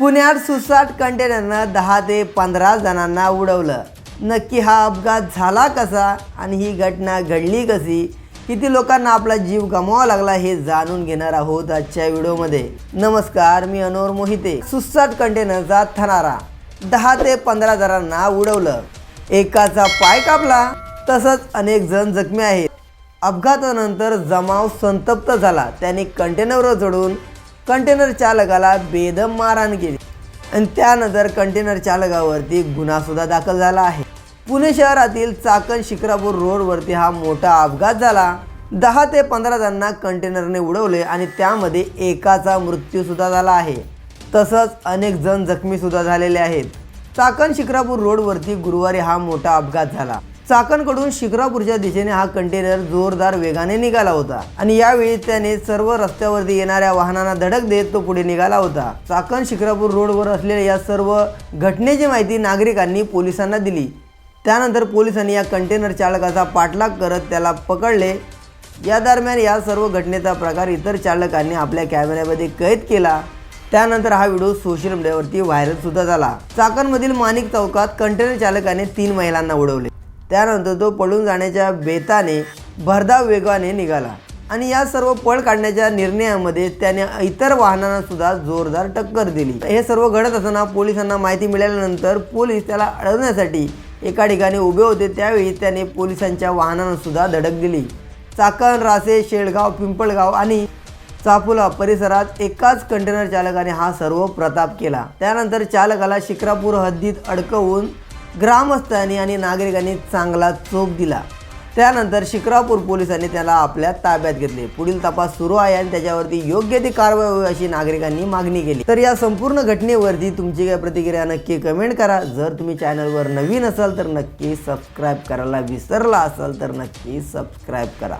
पुण्यात सुसाट कंटेनरनं दहा ते पंधरा जणांना उडवलं. नक्की हा अपघात झाला कसा आणि ही घटना घडली कशी? किती लोकांना आपला जीव गमवावा लागला हे जाणून घेणार आहोत आजच्या व्हिडिओमध्ये. नमस्कार मी अनोर मोहिते. सुसाट कंटेनरचा थनारा दहा ते पंधरा जणांना उडवलं. एकाचा पाय कापला तसंच अनेक जण जखमी आहेत. अपघातानंतर जमाव संतप्त झाला. त्याने कंटेनरवर चढून कंटेनर चालकाला बेदम मारहाण केली. आणि त्यानंतर कंटेनर चालकावरती गुन्हासुद्धा दाखल झाला आहे. पुणे शहरातील चाकण शिक्रापूर रोडवरती हा मोठा अपघात झाला. दहा ते पंधरा जणांना कंटेनरने उडवले आणि त्यामध्ये एकाचा मृत्यूसुद्धा झाला आहे. तसंच अनेक जण जखमीसुद्धा झालेले आहेत. चाकण शिक्रापूर रोडवरती गुरुवारी हा मोठा अपघात झाला. चाकणकडून शिक्रापूरच्या दिशेने हा कंटेनर जोरदार वेगाने निघाला होता. आणि यावेळी त्याने सर्व रस्त्यावरती येणाऱ्या वाहनांना धडक देत तो पुढे निघाला होता. चाकण शिक्रापूर रोडवर असलेल्या या सर्व घटनेची माहिती नागरिकांनी पोलिसांना दिली. त्यानंतर पोलिसांनी या कंटेनर चालकाचा पाठलाग करत त्याला पकडले. या दरम्यान या सर्व घटनेचा प्रकार इतर चालकांनी आपल्या कॅमेऱ्यामध्ये कैद केला. त्यानंतर हा व्हिडिओ सोशल मीडियावरती व्हायरल सुद्धा झाला. चाकणमधील माणिक चौकात कंटेनर चालकाने तीन महिलांना उडवले. त्यानंतर तो पळून जाण्याच्या बेताने भरधाव वेगाने निघाला. आणि या सर्व पळ काढण्याच्या निर्णयामध्ये त्याने इतर वाहनांना सुद्धा जोरदार टक्कर दिली. हे सर्व घडत असताना पोलिसांना माहिती मिळाल्यानंतर पोलीस त्याला अडवण्यासाठी एका ठिकाणी उभे होते. त्यावेळी त्याने पोलिसांच्या वाहनांना सुद्धा धडक दिली. चाकण रासे शेळगाव पिंपळगाव आणि चापुला परिसरात एकाच कंटेनर चालकाने हा सर्व प्रताप केला. त्यानंतर चालकाला शिक्रापूर हद्दीत अडकवून ग्रामस्थांनी आणि नागरिकांनी चांगला चोप दिला. त्यानंतर शिक्रापूर पोलिसांनी त्याला आपल्या ताब्यात घेतले. पुढील तपास सुरू आहे आणि त्याच्यावरती योग्य ती कारवाई होईल अशी नागरिकांनी मागणी केली. तर या संपूर्ण घटनेवरती तुमची काय प्रतिक्रिया नक्की कमेंट करा. जर तुम्ही चॅनलवर नवीन असाल तर नक्की सबस्क्राईब करायला विसरला असाल तर नक्की सबस्क्राईब करा.